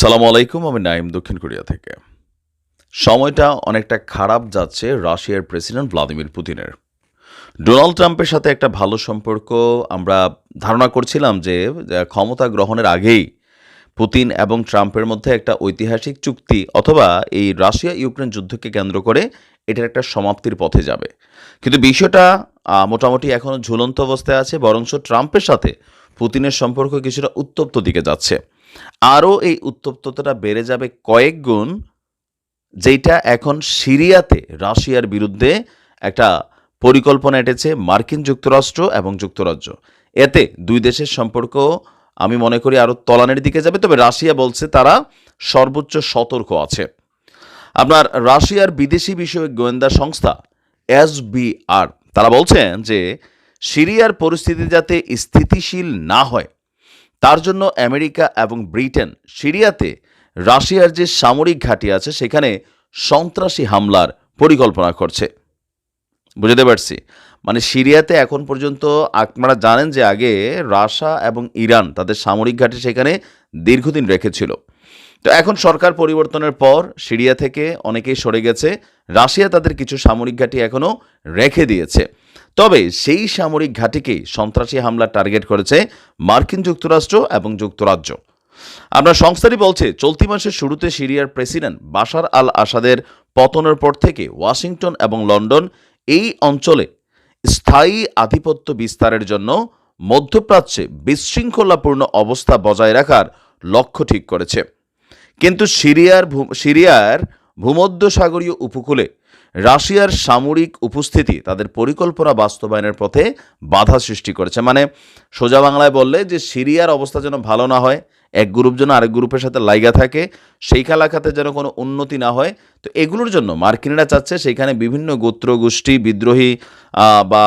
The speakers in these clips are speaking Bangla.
সালাম আলাইকুম, আমি নাইম দক্ষিণ কোরিয়া থেকে। সময়টা অনেকটা খারাপ যাচ্ছে রাশিয়ার প্রেসিডেন্ট ভ্লাদিমির পুতিনের। ডোনাল্ড ট্রাম্পের সাথে একটা ভালো সম্পর্ক আমরা ধারণা করছিলাম যে ক্ষমতা গ্রহণের আগেই পুতিন এবং ট্রাম্পের মধ্যে একটা ঐতিহাসিক চুক্তি অথবা এই রাশিয়া ইউক্রেন যুদ্ধকে কেন্দ্র করে এটার একটা সমাপ্তির পথে যাবে। কিন্তু বিষয়টা মোটামুটি এখনও ঝুলন্ত অবস্থায় আছে, বরঞ্চ ট্রাম্পের সাথে পুতিনের সম্পর্ক কিছুটা উত্তপ্ত দিকে যাচ্ছে। আরও এই উত্তপ্ততাটা বেড়ে যাবে কয়েক গুণ যেটা এখন সিরিয়াতে রাশিয়ার বিরুদ্ধে একটা পরিকল্পনা এঁটেছে মার্কিন যুক্তরাষ্ট্র এবং যুক্তরাজ্য। এতে দুই দেশের সম্পর্ক আমি মনে করি আরও তলানের দিকে যাবে, তবে রাশিয়া বলছে তারা সর্বোচ্চ সতর্ক আছে। আপনার রাশিয়ার বিদেশি বিষয়ক গোয়েন্দা সংস্থা এসবিআর, তারা বলছেন যে সিরিয়ার পরিস্থিতি যাতে স্থিতিশীল না হয় তার জন্য আমেরিকা এবং ব্রিটেন সিরিয়াতে রাশিয়ার যে সামরিক ঘাঁটি আছে, সেখানে সন্ত্রাসী হামলার পরিকল্পনা করছে। বুঝতে পারছি? মানে সিরিয়াতে এখন পর্যন্ত আপনারা জানেন যে আগে রাশা এবং ইরান তাদের সামরিক ঘাঁটি সেখানে দীর্ঘদিন রেখেছিল। তো এখন সরকার পরিবর্তনের পর সিরিয়া থেকে অনেকেই সরে গেছে। রাশিয়া তাদের কিছু সামরিক ঘাঁটি এখনও রেখে দিয়েছে। তবে সেই সামরিক ঘাঁটিকে সন্ত্রাসী হামলা টার্গেট করেছে মার্কিন যুক্তরাষ্ট্র এবং যুক্তরাজ্য। আপনার সংস্থাটি বলছে, চলতি মাসের শুরুতে সিরিয়ার প্রেসিডেন্ট বাশার আল আসাদের পতনের পর থেকে ওয়াশিংটন এবং লন্ডন এই অঞ্চলে স্থায়ী আধিপত্য বিস্তারের জন্য মধ্যপ্রাচ্যে বিশৃঙ্খলাপূর্ণ অবস্থা বজায় রাখার লক্ষ্য ঠিক করেছে। কিন্তু সিরিয়ার সিরিয়ার ভূমধ্যসাগরীয় উপকূলে রাশিয়ার সামরিক উপস্থিতি তাদের পরিকল্পনা বাস্তবায়নের পথে বাধা সৃষ্টি করেছে। মানে সোজা বাংলায় বললে যে সিরিয়ার অবস্থা যেন ভালো না হয় এক গ্রুপ যেন আরেক গ্রুপের সাথে লাইগা থাকে সেই এলাকাতে যেন কোনো উন্নতি না হয় তো এগুলোর জন্য মার্কিনরা চাচ্ছে সেখানে বিভিন্ন গোত্র গোষ্ঠী বিদ্রোহী বা,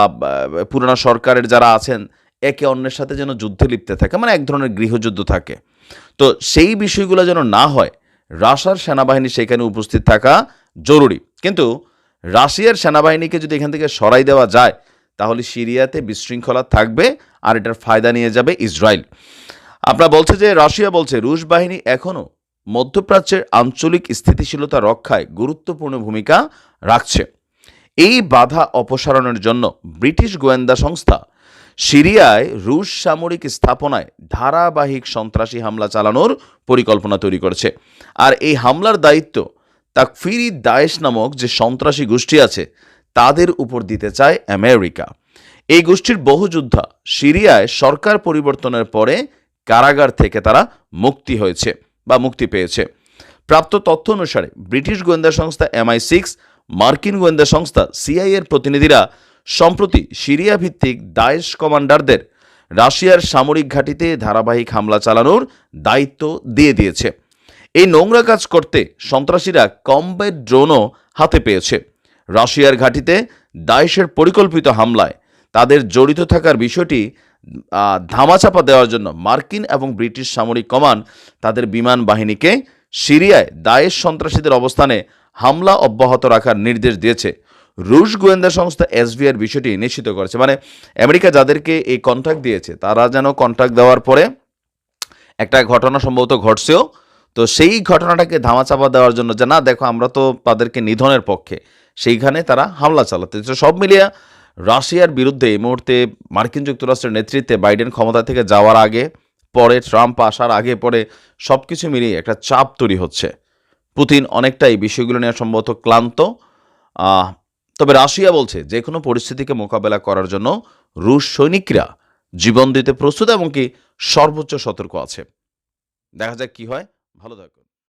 পুরনো সরকারের যারা আছেন একে অন্যের সাথে যেন যুদ্ধে লিপ্তে থাকে মানে এক ধরনের গৃহযুদ্ধ থাকে। তো সেই বিষয়গুলো যেন না হয় রাশার সেনাবাহিনী সেখানে উপস্থিত থাকা জরুরি। কিন্তু রাশিয়ার সেনাবাহিনীকে যদি এখান থেকে সরাই দেওয়া যায়, তাহলে সিরিয়াতে বিশৃঙ্খলা থাকবে আর এটার ফায়দা নিয়ে যাবে ইসরায়েল। আপনারা বলছে যে, রাশিয়া বলছে, রুশ বাহিনী এখনও মধ্যপ্রাচ্যের আঞ্চলিক স্থিতিশীলতা রক্ষায় গুরুত্বপূর্ণ ভূমিকা রাখছে। এই বাধা অপসারণের জন্য ব্রিটিশ গোয়েন্দা সংস্থা সিরিয়ায় রুশ সামরিক স্থাপনায় ধারাবাহিক সন্ত্রাসী হামলা চালানোর পরিকল্পনা তৈরি করেছে। আর এই হামলার দায়িত্ব তাকফিরি দায়েশ নামক যে সন্ত্রাসী গোষ্ঠী আছে, তাদের উপর দিতে চায় আমেরিকা। এই গোষ্ঠীর বহু যোদ্ধা সিরিয়ায় সরকার পরিবর্তনের পরে কারাগার থেকে তারা মুক্তি হয়েছে বা মুক্তি পেয়েছে। প্রাপ্ত তথ্য অনুসারে ব্রিটিশ গোয়েন্দা সংস্থা এমআই সিক্স, মার্কিন গোয়েন্দা সংস্থা সিআইএর প্রতিনিধিরা সম্প্রতি সিরিয়া ভিত্তিক দায়েশ কমান্ডারদের রাশিয়ার সামরিক ঘাঁটিতে ধারাবাহিক হামলা চালানোর দায়িত্ব দিয়ে দিয়েছে। এই নোংরা কাজ করতে সন্ত্রাসীরা কমব্যাট ড্রোনও হাতে পেয়েছে। রাশিয়ার ঘাঁটিতে দায়েশের পরিকল্পিত হামলায় তাদের জড়িত থাকার বিষয়টি ধামাচাপা দেওয়ার জন্য মার্কিন এবং ব্রিটিশ সামরিক কমান্ড তাদের বিমান বাহিনীকে সিরিয়ায় দায়েশ সন্ত্রাসীদের অবস্থানে হামলা অব্যাহত রাখার নির্দেশ দিয়েছে। রুশ গোয়েন্দা সংস্থা এসবিআর বিষয়টি নিশ্চিত করেছে। মানে আমেরিকা যাদেরকে এই কন্ট্রাক্ট দিয়েছে, তারা যেন কন্ট্রাক্ট দেওয়ার পরে একটা ঘটনা সম্ভবত ঘটছেও তো সেই ঘটনাটাকে ধামাচাপা দেওয়ার জন্য যে, না, দেখো, আমরা তো তাদেরকে নিধনের পক্ষে। সেইখানে তারা হামলা চালাতে। তো সব মিলিয়ে রাশিয়ার বিরুদ্ধে এই মুহূর্তে মার্কিন যুক্তরাষ্ট্রের নেতৃত্বে বাইডেন ক্ষমতা থেকে যাওয়ার আগে, পরে ট্রাম্প আসার আগে, পরে সব কিছু মিলিয়ে একটা চাপ তৈরি হচ্ছে। পুতিন অনেকটাই বিষয়গুলো নিয়ে সম্ভবত ক্লান্ত। তবে রাশিয়া বলছে, যে কোনো পরিস্থিতিকে মোকাবেলা করার জন্য রুশ সৈনিকরা জীবন দিতে প্রস্তুত এবং কি সর্বোচ্চ সতর্ক আছে। দেখা যাক কি হয়। ভালো থাকো।